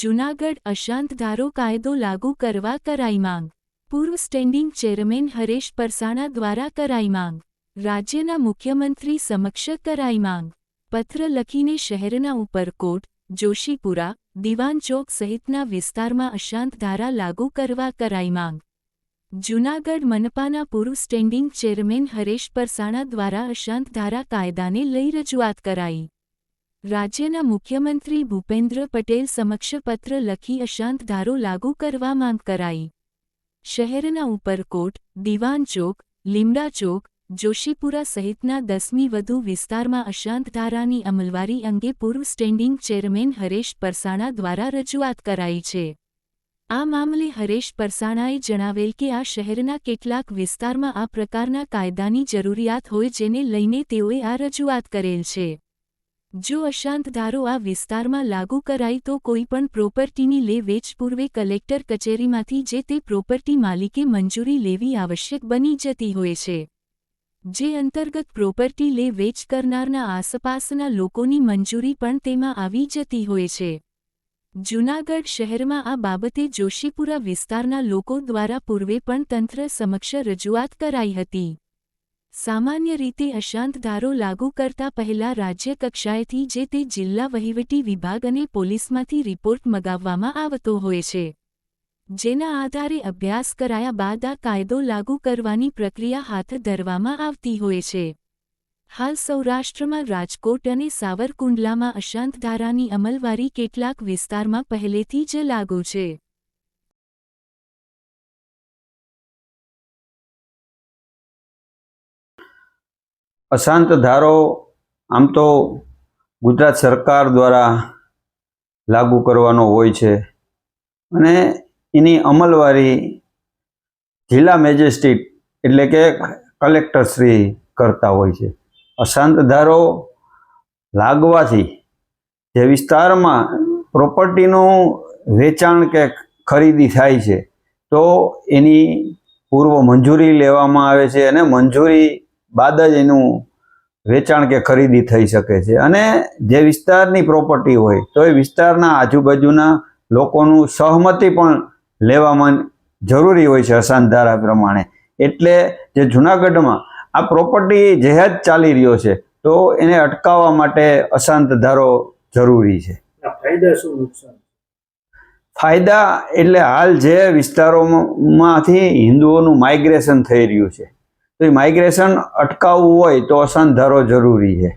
જૂનાગઢ અશાંત ધારો કાયદો લાગુ કરવા કરાઈ માંગ. પૂર્વ સ્ટેન્ડિંગ ચેરમેન હરેશ પરસાણા દ્વારા કરાઈ માંગ. રાજ્યના મુખ્યમંત્રી સમક્ષ કરાઈ માંગ. પત્ર લખીને શહેરના ઉપરકોટ, જોશીપુરા, દિવાન ચોક સહિતના વિસ્તારમાં અશાંત ધારા લાગુ કરવા કરાઈ માંગ. જૂનાગઢ મનપાના પૂર્વ સ્ટેન્ડિંગ ચેરમેન હરેશ પરસાણા દ્વારા અશાંત ધારા કાયદાને લઈ રજૂઆત કરાઈ. રાજ્યના મુખ્યમંત્રી ભૂપેન્દ્ર પટેલ સમક્ષ પત્ર લખી અશાંત ધારો લાગુ કરવા માંગ કરાઈ. શહેરના ઉપરકોટ, દિવાન ચોક, લીમડા ચોક, જોશીપુરા સહિતના દસમી વધુ વિસ્તારમાં અશાંત ધારાની અમલવારી અંગે પૂર્વ સ્ટેન્ડિંગ ચેરમેન હરેશ પરસાણા દ્વારા રજૂઆત કરાઈ છે. આ મામલે હરેશ પરસાણાએ જણાવેલ કે આ શહેરના કેટલાક વિસ્તારમાં આ પ્રકારના કાયદાની જરૂરિયાત હોય જેને લઈને તેઓએ આ રજૂઆત કરેલ છે. જો અશાંત ધારો આ વિસ્તારમાં લાગુ કરાય તો કોઈપણ પ્રોપર્ટીની લે વેચ પૂર્વે કલેક્ટર કચેરીમાંથી જે તે પ્રોપર્ટી માલિકે મંજૂરી લેવી આવશ્યક બની જતી હોય છે. જે અંતર્ગત પ્રોપર્ટી લે વેચ કરનારના આસપાસના લોકોની મંજૂરી પણ તેમાં આવી જતી હોય છે. જૂનાગઢ શહેરમાં આ બાબતે જોશીપુરા વિસ્તારના લોકો દ્વારા પૂર્વે પણ તંત્ર સમક્ષ રજૂઆત કરાઈ હતી. સામાન્ય રીતે અશાંત ધારો લાગુ કરતા પહેલા રાજ્ય કક્ષાએથી જે તે જિલ્લા વહીવટી વિભાગ અને પોલીસમાંથી રિપોર્ટ મગાવવામાં આવતો હોય છે. જેના આધારે અભ્યાસ કરાયા બાદ આ કાયદો લાગુ કરવાની પ્રક્રિયા હાથ ધરવામાં આવતી હોય છે. હાલ સૌરાષ્ટ્રમાં રાજકોટ અને સાવરકુંડલામાં અશાંત ધારાની અમલવારી કેટલાક વિસ્તારમાં પહેલેથી જ લાગુ છે. અશાંત ધારો, આમ તો ગુજરાત સરકાર દ્વારા લાગુ કરવાનો હોય છે. અને એની અમલવારી જિલ્લા મેજિસ્ટ્રેટ એટલે કે કલેક્ટરશ્રી કરતા હોય છે. અશાંત ધારો લાગવાથી જે વિસ્તારમાં પ્રોપર્ટીનું વેચાણ કે ખરીદી થાય છે, તો એની પૂર્વ મંજૂરી લેવામાં આવે છે અને મંજૂરી બાદ જ એનું વેચાણ કે ખરીદી થઈ શકે છે. અને જે વિસ્તારની પ્રોપર્ટી હોય તો એ વિસ્તારના આજુબાજુના લોકોનું સહમતિ પણ લેવામાં જરૂરી હોય છે અશાંત ધારા પ્રમાણે. એટલે જે જુનાગઢમાં આ પ્રોપર્ટી જેહાદ ચાલી રહ્યો છે તો એને અટકાવવા માટે અશાંત ધારો જરૂરી છે. ફાયદા શું નુકસાન? ફાયદા એટલે હાલ જે વિસ્તારોમાંથી હિન્દુઓનું માઇગ્રેશન થઈ રહ્યું છે. તો એ માઇગ્રેશન અટકાવવું હોય તો અસંધારો જરૂરી છે.